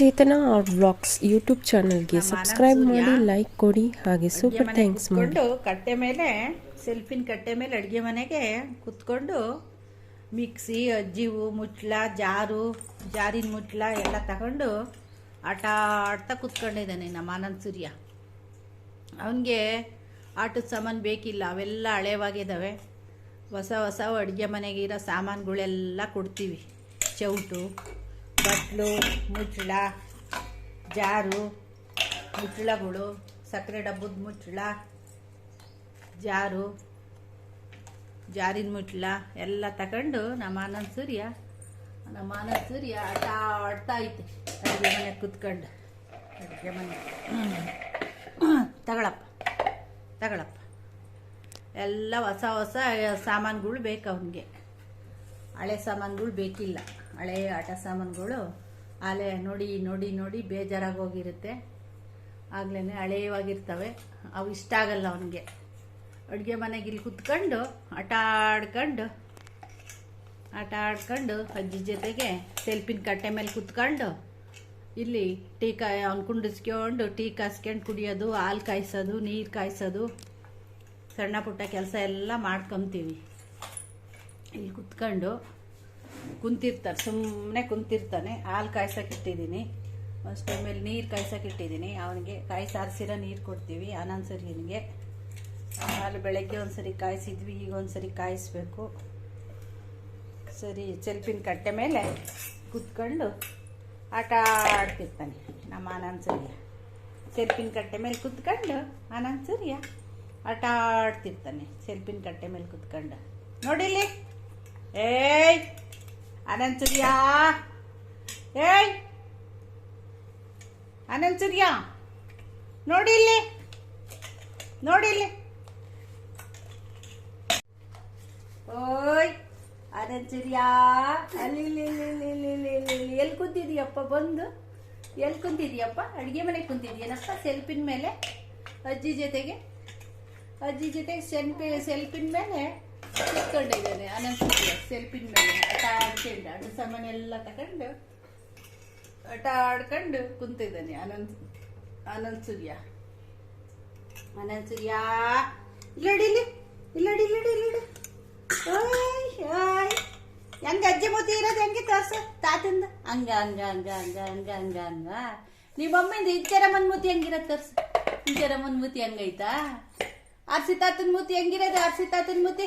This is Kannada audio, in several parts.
ಚೇತನ ಅವ್ರ ವ್ಲಾಗ್ಸ್ ಯೂಟ್ಯೂಬ್ ಚಾನಲ್ಗೆ ಸಬ್ಸ್ಕ್ರೈಬ್ ಮಾಡಿ ಲೈಕ್ ಕೊಡಿ ಹಾಗೆ ಸೂಪರ್ ಥ್ಯಾಂಕ್ಸ್ ಮಾಡಿ. ಕಟ್ಟೆ ಮೇಲೆ ಸೆಲ್ಫಿನ ಕಟ್ಟೆ ಮೇಲೆ ಅಡುಗೆ ಮನೆಗೆ ಕುತ್ಕೊಂಡು ಮಿಕ್ಸಿ ಅಜ್ಜಿವು ಮುಟ್ಲ ಜಾರು ಜಾರಿನ ಮುಟ್ಲ ಎಲ್ಲ ತಗೊಂಡು ಆಟ ಆಡ್ತಾ ಕುತ್ಕೊಂಡಿದ್ದಾನೆ ನಮ್ಮ ಆನಂದ್ ಸೂರ್ಯ. ಅವನಿಗೆ ಆಟದ ಸಾಮಾನು ಬೇಕಿಲ್ಲ ಅವೆಲ್ಲ ಹಳೇವಾಗಿದ್ದಾವೆ ಹೊಸ ಹೊಸ ಅಡುಗೆ ಮನೆಗೆ ಇರೋ ಸಾಮಾನುಗಳೆಲ್ಲ ಕೊಡ್ತೀವಿ ಚೌಟು. ಬಟ್ಲು, ಮುಚ್ಚಳ, ಜಾರು, ಮುಚ್ಚಳಗಳು, ಸಕ್ಕರೆ ಡಬ್ಬದ ಮುಚ್ಚಳ, ಜಾರು, ಜಾರಿನ ಮುಚ್ಚಳ, ಎಲ್ಲ ತಗೊಂಡು ನಮ್ಮ ಆನಂದ್ ಸೂರ್ಯ, ನಮ್ಮ ಆನಂದ್ ಸೂರ್ಯ ಆಟ ಆಡ್ತಾ ಐತೆ ಅಡುಗೆ ಮನೆ ಕುತ್ಕೊಂಡು. ಅಡುಗೆ ಮನೆ. ತಗೊಳಪ್ಪ ತಗೊಳಪ್ಪ. ಎಲ್ಲ ಹೊಸ ಹೊಸ ಸಾಮಾನುಗಳು ಬೇಕು ಅವನಿಗೆ. ಹಳೆ ಸಾಮಾನುಗಳು ಬೇಕಿಲ್ಲ. ಹಳೆ ಆಟ ಸಾಮಾನುಗಳು ಆಲೆ ನೋಡಿ ನೋಡಿ ನೋಡಿ ಬೇಜಾರಾಗಿ ಹೋಗಿರುತ್ತೆ ಆಗ್ಲೇ ಹಳೆಯವಾಗಿರ್ತವೆ ಅವು ಇಷ್ಟ ಆಗಲ್ಲ ಅವನಿಗೆ. ಅಡುಗೆ ಮನೆಗೆ ಇಲ್ಲಿ ಕುತ್ಕೊಂಡು ಆಟ ಆಡ್ಕೊಂಡು ಆಟ ಆಡ್ಕೊಂಡು ಅಜ್ಜಿ ಜೊತೆಗೆ ಸೆಲ್ಪಿನ ಕಟ್ಟೆ ಮೇಲೆ ಕುತ್ಕೊಂಡು ಇಲ್ಲಿ ಟೀ ಕಾಯಿ ಅವ್ನು ಕುಂಡಿಸ್ಕೊಂಡು ಟೀ ಕಾಸ್ಕೊಂಡು ಕುಡಿಯೋದು, ಹಾಲು ಕಾಯಿಸೋದು, ನೀರು ಕಾಯಿಸೋದು, ಸಣ್ಣ ಪುಟ್ಟ ಕೆಲಸ ಎಲ್ಲ ಮಾಡ್ಕೊತೀವಿ. ಇಲ್ಲಿ ಕುತ್ಕೊಂಡು ಕುಂತಿರ್ತಾರೆ ಸುಮ್ಮನೆ ಕುಂತಿರ್ತಾನೆ. ಹಾಲು ಕಾಯ್ಸಕ್ಕೆ ಇಟ್ಟಿದ್ದೀನಿ. ಫಸ್ಟ್ ಟೈಮಲ್ಲಿ ನೀರು ಕಾಯ್ಸಕ್ಕೆ ಇಟ್ಟಿದ್ದೀನಿ. ಅವನಿಗೆ ಕಾಯಿ ಸಾರಿಸಿರೋ ನೀರು ಕೊಡ್ತೀವಿ ಆನಂದ್ ಸರಿಯನಿಗೆ ಹಾಲು ಬೆಳಗ್ಗೆ ಒಂದ್ಸರಿ ಕಾಯಿಸಿದ್ವಿ, ಈಗ ಒಂದ್ಸರಿ ಕಾಯಿಸ್ಬೇಕು. ಸರಿ, ಸೆಲ್ಫಿನ ಕಟ್ಟೆ ಮೇಲೆ ಕುತ್ಕೊಂಡು ಆಟ ಆಡ್ತಿರ್ತಾನೆ ನಮ್ಮ ಆನಂದ್ ಸೂರ್ಯ ಸೆಲ್ಫಿನ ಕಟ್ಟೆ ಮೇಲೆ ಕುತ್ಕೊಂಡು ಆನಂದ್ ಸೂರ್ಯ ಆಟ ಆಡ್ತಿರ್ತಾನೆ ಸೆಲ್ಪಿನ ಕಟ್ಟೆ ಮೇಲೆ ಕುತ್ಕೊಂಡು. ನೋಡಿಲಿ ಏಯ್! ಆನಂದ್ ಸೂರ್ಯ ಏಯ್! ಅನಂತ ಸೂರ್ಯ ನೋಡಿ ಇಲ್ಲಿ. ನೋಡಿ ಇಲ್ಲಿ. ಓಯ್! ಆನಂದ್ ಸೂರ್ಯ ಅಲ್ಲಿ ಎಲ್ಲಿ ಕುಂತಿದೀಯಪ್ಪ ಬಂದು? ಎಲ್ಲಿ ಕುಂತಿದೀಯಪ್ಪ ಅಡುಗೆ ಮನೆಗೆ ಕುಂತಿದೀಯನಪ್ಪ ಸೆಲ್ಫಿನ ಮೇಲೆ? ಅಜ್ಜಿ ಜೊತೆಗೆ? ಅಜ್ಜಿ ಜೊತೆಗೆ ಸೆಲ್ಫಿ ಸೆಲ್ಫಿನ ಮೇಲೆ? ಕುತ್ಕೊಂಡಿದ್ದಾನೆ ಆನಂದ್ ಸೂರ್ಯ ಸೆಲ್ಫಿನ ಮೇಲೆ ಆಟ ಆಡ್ಕೊಂಡು. ಅಡು ಸಾಮಾನೆಲ್ಲ ತಗೊಂಡು, ಆಟ ಆಡ್ಕೊಂಡು ಕುಂತಿದ್ದಾನೆ. ಅನಂತ್ ಅನಂತ್ ಸೂರ್ಯ ಅನಂತ್ ಸೂರ್ಯ ಇಲ್ಲಡಿಲಿ ಇಲ್ಲಿ, ಇಲ್ಲಡಿ ಇಲ್ಲಡಿ ಇಲ್ಲಡಿ. ಓಯ್ ಹೆಂಗ ಅಜ್ಜಿ ಮೂತಿ ಇರೋದು ಹೆಂಗೆ ತೋರ್ಸ? ತಾತಂದ? ಹಂಗ ಹಂಗ ಹಂಗ ಹಂಗ ಹಂಗ ಹಂಗ ಹಂಗ. ನಿಮ್ಮ ಅಮ್ಮಿಂದ ಇಂಚರಮ್ಮನ ಮೂತಿ ಹೆಂಗಿರೋದು ತೋರ್ಸ. ಇಂಚರಮ್ಮನ ಮುತಿ ಹಂಗೈತಾ? ಆರ್ಸಿ ತಾತನ ಮೂತಿ ಹೆಂಗಿರೋದು? ಆರ್ಸಿ ತಾತನ ಮೂತಿ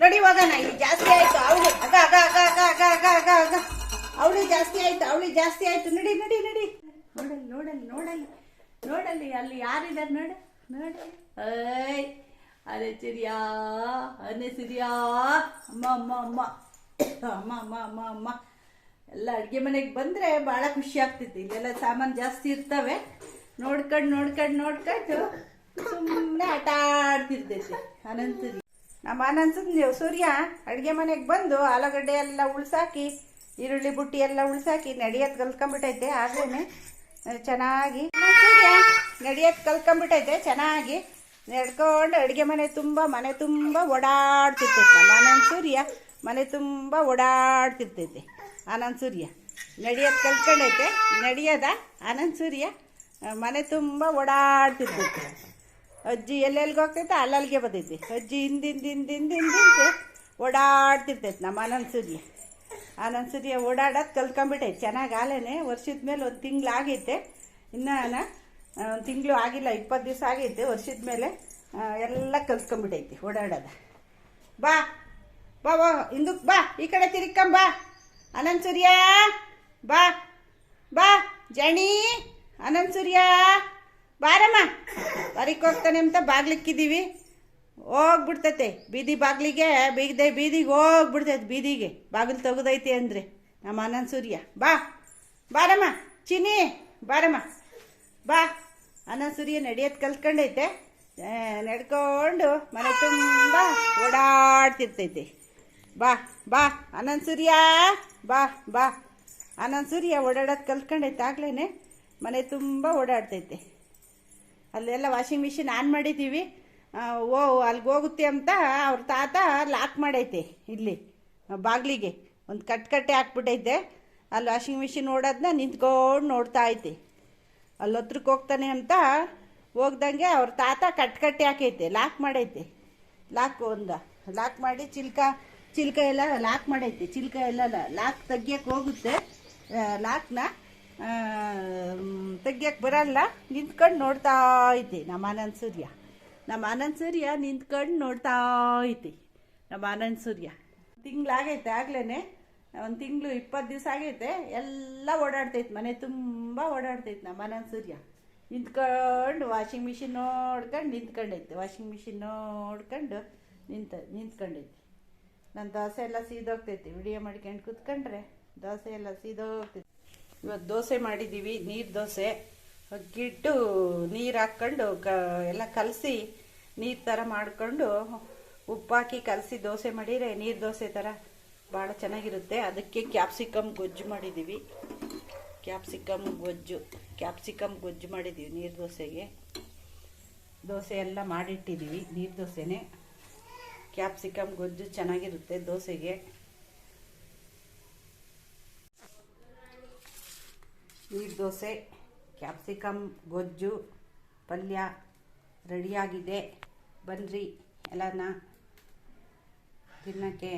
ನೋಡಿ ಹೋಗೋಣ ಇಲ್ಲಿ ಜಾಸ್ತಿ ಆಯ್ತು, ಅವಳಿ ಅಗ ಅಗ ಅಗ ಅಗ ಅಗ ಅಗ ಅಗ ಅಗ. ಅವಳಿ ಜಾಸ್ತಿ ಆಯ್ತು, ಅವಳಿ ಜಾಸ್ತಿ ಆಯ್ತು. ನಡಿ ನಡಿ ನಡಿ. ನೋಡಲ್ಲಿ ನೋಡಲ್ಲಿ ನೋಡಲ್ಲಿ. ನೋಡಲ್ಲಿ, ಅಲ್ಲಿ ಯಾರಿದ್ದಾರೆ ನೋಡು, ನೋಡಿ. ಏಯ್, ಅರೆ ಚಿರಿಯಾ, ಅನೆ ಸಿರಿಯಾ. ಅಮ್ಮ ಅಮ್ಮ ಅಮ್ಮ. ಅಮ್ಮ ಅಮ್ಮ ಅಮ್ಮ ಅಮ್ಮ. ಎಲ್ಲ ಅಡುಗೆ ಮನೆಗೆ ಬಂದರೆ ಭಾಳ ಖುಷಿ ಆಗ್ತೈತಿ ಇಲ್ಲೆಲ್ಲ ಸಾಮಾನು ಜಾಸ್ತಿ ಇರ್ತವೆ. ನೋಡ್ಕೊಂಡು ನೋಡ್ಕೊಂಡು ನೋಡ್ಕೊಂಡು ಸುಮ್ಮನೆ ಆಟ ಆಡ್ತಿರ್ತೈತೆ ಅನಂತರಿ ನಮ್ಮ ನೀವು ಸೂರ್ಯ, ಅಡುಗೆ ಮನೆಗೆ ಬಂದು ಆಲೂಗಡ್ಡೆ ಎಲ್ಲ ಉಳ್ಸಾಕಿ, ಈರುಳ್ಳಿ ಬುಟ್ಟಿ ಎಲ್ಲ ಉಳ್ಸಾಕಿ ನಡಿಯೋದು ಕಲ್ತ್ಕೊಂಡ್ಬಿಟ್ಟೈತೆ ಆಗ್ಲೇನೆ. ಚೆನ್ನಾಗಿ. ಸೂರ್ಯ ನಡಿಯೋದು ಕಲ್ತ್ಕೊಂಡ್ಬಿಟ್ಟೈತೆ ಚೆನ್ನಾಗಿ. ನಡ್ಕೊಂಡು ಅಡುಗೆ ಮನೆ ತುಂಬ ಮನೆ ತುಂಬ ಓಡಾಡ್ತಿರ್ತೈತೆ ನಮ್ಮ ಸೂರ್ಯ ಮನೆ ತುಂಬ ಓಡಾಡ್ತಿರ್ತೈತೆ ಆನಂದ್ ಸೂರ್ಯ ನಡಿಯೋದು ಕಲ್ತ್ಕೊಂಡೈತೆ. ನಡಿಯೋದ ಆನಂದ್ ಸೂರ್ಯ ಮನೆ ತುಂಬ ಓಡಾಡ್ತಿರ್ತೈತೆ ಅಜ್ಜಿ ಎಲ್ಲೆಲ್ಲಿಗೆ ಹೋಗ್ತೈತೆ ಅಲ್ಲಲ್ಲಿಗೆ ಬಂದೈತಿ ಅಜ್ಜಿ ಹಿಂದಿಂದ ಹಿಂದಿಂದ ಹಿಂದಿಂದ ಓಡಾಡ್ತಿರ್ತೈತೆ ನಮ್ಮ ಆನಂದ್ ಸೂರ್ಯ ಆನಂದ್ ಸೂರ್ಯ ಓಡಾಡೋದು ಕಲ್ತ್ಕೊಂಬಿಟ್ಟೈತೆ ಚೆನ್ನಾಗಿ ಆಲೇನೆ ವರ್ಷದ ಮೇಲೆ ಒಂದು ತಿಂಗ್ಳು ಆಗೈತೆ ಇನ್ನು ಒಂದು ತಿಂಗಳು ಆಗಿಲ್ಲ, ಇಪ್ಪತ್ತು ದಿವಸ ಆಗೈತೆ ವರ್ಷದ ಮೇಲೆ. ಎಲ್ಲ ಕಲ್ತ್ಕೊಂಬಿಟ್ಟೈತಿ ಓಡಾಡೋದು. ಬಾ ಬಾ ಬಾ ಹಿಂದಕ್ಕೆ ಬಾ, ಈ ಕಡೆ ತಿರ್ಕೊಂಬಾ ಅನಂತ್ ಸೂರ್ಯ ಬಾ ಬಾ, ಜಣಿ ಅನಂತ್ ಸೂರ್ಯ ಬಾರಮ್ಮ. ಬರೀಕ್ ಹೋಗ್ತಾನೆ ಅಂತ ಬಾಗ್ಲಿಕ್ಕಿದ್ದೀವಿ. ಹೋಗ್ಬಿಡ್ತೈತೆ. ಬೀದಿ ಬಾಗ್ಲಿಗೆ, ಬೀಗದೆ ಬೀದಿಗೆ ಹೋಗ್ಬಿಡ್ತೈತೆ ಬೀದಿಗೆ. ಬಾಗಿಲು ತೆಗ್ದೈತಿ ಅಂದರೆ. ನಮ್ಮ ಅನಂತ್ ಸೂರ್ಯ. ಬಾ. ಬಾರಮ್ಮ. ಚಿನಿ ಬಾರಮ್ಮ. ಬಾ. ಅನಸೂರ್ಯ ನಡೆಯೋದು ಕಲ್ತ್ಕೊಂಡೈತೆ. ನಡ್ಕೊಂಡು ಮನೆ ತುಂಬ ಓಡಾಡ್ತಿರ್ತೈತೆ. ಬಾ ಬಾ. ಅನಂತ ಸೂರ್ಯ. ಬಾ ಬಾ. ಅನಂತ್ ಸೂರ್ಯ ಓಡಾಡೋದು ಕಲ್ತ್ಕೊಂಡೈತೆ ಆಗ್ಲೇ ಮನೆ ತುಂಬ ಓಡಾಡ್ತೈತೆ. ಅಲ್ಲೆಲ್ಲ ವಾಷಿಂಗ್ ಮಿಷಿನ್ ಆನ್ ಮಾಡಿದ್ದೀವಿ ಓ ಅಲ್ಲಿಗೆ ಹೋಗುತ್ತೆ ಅಂತ ಅವ್ರ ತಾತ ಲಾಕ್ ಮಾಡೈತೆ ಇಲ್ಲಿ, ಬಾಗಿಲಿಗೆ. ಒಂದು ಕಟ್ ಕಟ್ಟೆ ಹಾಕ್ಬಿಟ್ಟೈತೆ. ಅಲ್ಲಿ ವಾಷಿಂಗ್ ಮಿಷಿನ್ ಓಡೋದನ್ನ ನಿಂತ್ಕೊಂಡು ನೋಡ್ತಾ ಐತೆ. ಅಲ್ಲಿ ಹತ್ರಕ್ಕೆ ಹೋಗ್ತಾನೆ ಅಂತ ಹೋಗ್ದಂಗೆ ಅವ್ರ ತಾತ ಕಟ್ ಕಟ್ಟೆ ಹಾಕೈತೆ ಲಾಕ್ ಮಾಡೈತೆ. ಲಾಕ್ ಒಂದು ಲಾಕ್ ಮಾಡಿ ಚಿಲ್ಕ ಚಿಲ್ಕ ಎಲ್ಲ ಲಾಕ್ ಮಾಡೈತೆ. ಚಿಲ್ಕ ಎಲ್ಲ ಲಾಕ್ ತೆಗಿಯಕ್ಕೆ ಹೋಗುತ್ತೆ. ಲಾಕ್ನ ತೆಗಿಯಕ್ಕೆ ಬರಲ್ಲ. ನಿಂತ್ಕೊಂಡು ನೋಡ್ತಾ ಐತಿ ನಮ್ಮ ಆನಂದ್ ಸೂರ್ಯ. ನಮ್ಮ ಆನಂದ್ ಸೂರ್ಯ ನಿಂತ್ಕೊಂಡು ನೋಡ್ತಾ ಐತಿ ನಮ್ಮ ಆನಂದ್ ಸೂರ್ಯ. ತಿಂಗ್ಳಾಗೈತೆ ಆಗ್ಲೇ ಒಂದು ತಿಂಗಳು ಇಪ್ಪತ್ತು ದಿವಸ ಆಗೈತೆ. ಎಲ್ಲ ಓಡಾಡ್ತೈತೆ. ಮನೆ ತುಂಬ ಓಡಾಡ್ತೈತೆ ನಮ್ಮ ಆನಂದ್ ಸೂರ್ಯ. ನಿಂತ್ಕೊಂಡು ವಾಷಿಂಗ್ ಮಿಷಿನ್ ನೋಡ್ಕೊಂಡು ನಿಂತ್ಕೊಂಡೈತೆ. ವಾಷಿಂಗ್ ಮಿಷಿನ್ ನೋಡ್ಕೊಂಡು ನಿಂತ, ನಿಂತ್ಕೊಂಡೈತೆ. ನನ್ನ ದೋಸೆ ಎಲ್ಲ ಸೀದೋಗ್ತೈತಿ. ವಿಡಿಯೋ ಮಾಡ್ಕೊಂಡು ಕೂತ್ಕೊಂಡ್ರೆ ದೋಸೆ ಎಲ್ಲ ಸೀದೋಗ್ತೈತಿ. ಇವತ್ತು ದೋಸೆ ಮಾಡಿದ್ದೀವಿ ನೀರು ದೋಸೆ. ಅಕ್ಕಿಟ್ಟು ನೀರು ಹಾಕ್ಕೊಂಡು ಕ, ಎಲ್ಲ ಕಲಸಿ ನೀರು ಥರ ಮಾಡಿಕೊಂಡು ಉಪ್ಪಾಕಿ ಕಲಸಿ ದೋಸೆ ಮಾಡಿದರೆ ನೀರು ದೋಸೆ ಥರ ಭಾಳ ಚೆನ್ನಾಗಿರುತ್ತೆ. ಅದಕ್ಕೆ ಕ್ಯಾಪ್ಸಿಕಮ್ ಗೊಜ್ಜು ಮಾಡಿದ್ದೀವಿ ಕ್ಯಾಪ್ಸಿಕಮ್ ಗೊಜ್ಜು ಕ್ಯಾಪ್ಸಿಕಮ್ ಗೊಜ್ಜು ಮಾಡಿದ್ದೀವಿ ನೀರು ದೋಸೆಗೆ. ದೋಸೆ ಎಲ್ಲ ಮಾಡಿಟ್ಟಿದ್ದೀವಿ ನೀರು ದೋಸೆನೇ. ಕ್ಯಾಪ್ಸಿಕಮ್ ಗೊಜ್ಜು ಚೆನ್ನಾಗಿರುತ್ತೆ ದೋಸೆಗೆ. ನೀರು ದೋಸೆ ಕ್ಯಾಪ್ಸಿಕಮ್ ಗೊಜ್ಜು ಪಲ್ಯ ರೆಡಿಯಾಗಿದೆ ಬನ್ನಿರಿ ಎಲ್ಲನ ತಿನ್ನೋಕ್ಕೆ.